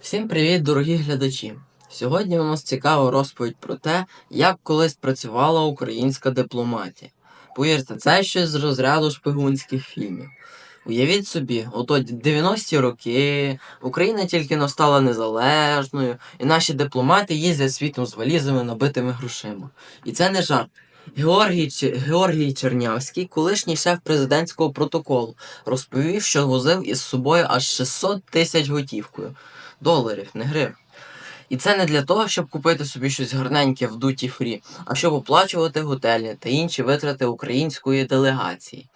Всім привіт, дорогі глядачі! Сьогодні у нас цікава розповідь про те, як колись працювала українська дипломатія. Повірте, це щось з розряду шпигунських фільмів. Уявіть собі, ото 90-ті роки, Україна тільки но стала незалежною, і наші дипломати їздять світом з валізами, набитими грошима. І це не жарт. Георгій, Георгій Чернявський, колишній шеф президентського протоколу, розповів, що возив із собою аж 600 тисяч готівкою доларів, не гривень. І це не для того, щоб купити собі щось гарненьке в дуті фрі, а щоб оплачувати готелі та інші витрати української делегації.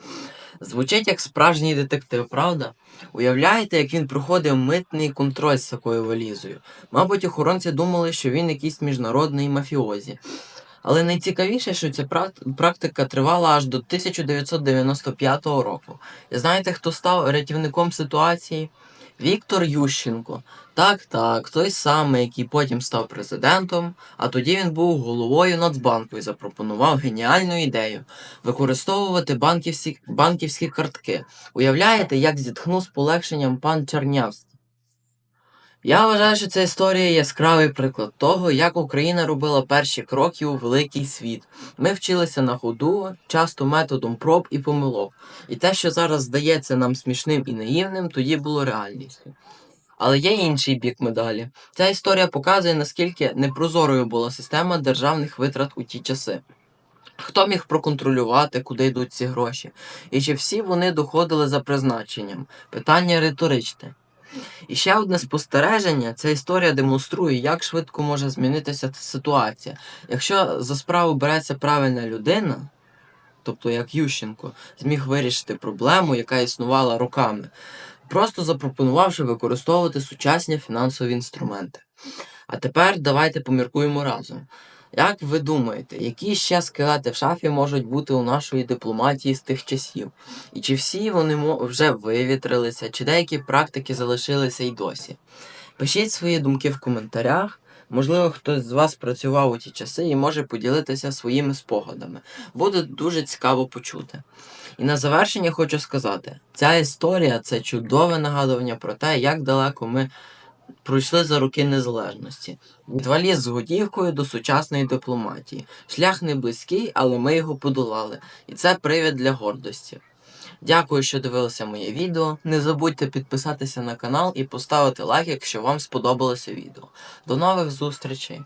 Звучить як справжній детектив, правда? Уявляєте, як він проходив митний контроль з такою валізою. Мабуть, охоронці думали, що він якийсь міжнародний мафіозі. Але найцікавіше, що ця практика тривала аж до 1995 року. І знаєте, хто став рятівником ситуації? Віктор Ющенко. Так, так, той самий, який потім став президентом, а тоді він був головою Нацбанку і запропонував геніальну ідею використовувати банківські, банківські картки. Уявляєте, як зітхнув з полегшенням пан Чернявський? Я вважаю, що ця історія яскравий приклад того, як Україна робила перші кроки у великий світ. Ми вчилися на ходу, часто методом проб і помилок. І те, що зараз здається нам смішним і наївним, тоді було реальністю. Але є інший бік медалі. Ця історія показує, наскільки непрозорою була система державних витрат у ті часи. Хто міг проконтролювати, куди йдуть ці гроші? І чи всі вони доходили за призначенням? Питання риторичне. І ще одне спостереження: ця історія демонструє, як швидко може змінитися ситуація. Якщо за справу береться правильна людина, тобто як Ющенко, зміг вирішити проблему, яка існувала роками, просто запропонувавши використовувати сучасні фінансові інструменти. А тепер давайте поміркуємо разом. Як ви думаєте, які ще скелети в шафі можуть бути у нашої дипломатії з тих часів? І чи всі вони вже вивітрилися, чи деякі практики залишилися й досі? Пишіть свої думки в коментарях. Можливо, хтось з вас працював у ті часи і може поділитися своїми спогадами. Буде дуже цікаво почути. І на завершення хочу сказати: ця історія це чудове нагадування про те, як далеко ми пройшли за роки незалежності. Від валіз з готівкою до сучасної дипломатії. Шлях не близький, але ми його подолали. І це привід для гордості. Дякую, що дивилися моє відео. Не забудьте підписатися на канал і поставити лайк, якщо вам сподобалося відео. До нових зустрічей!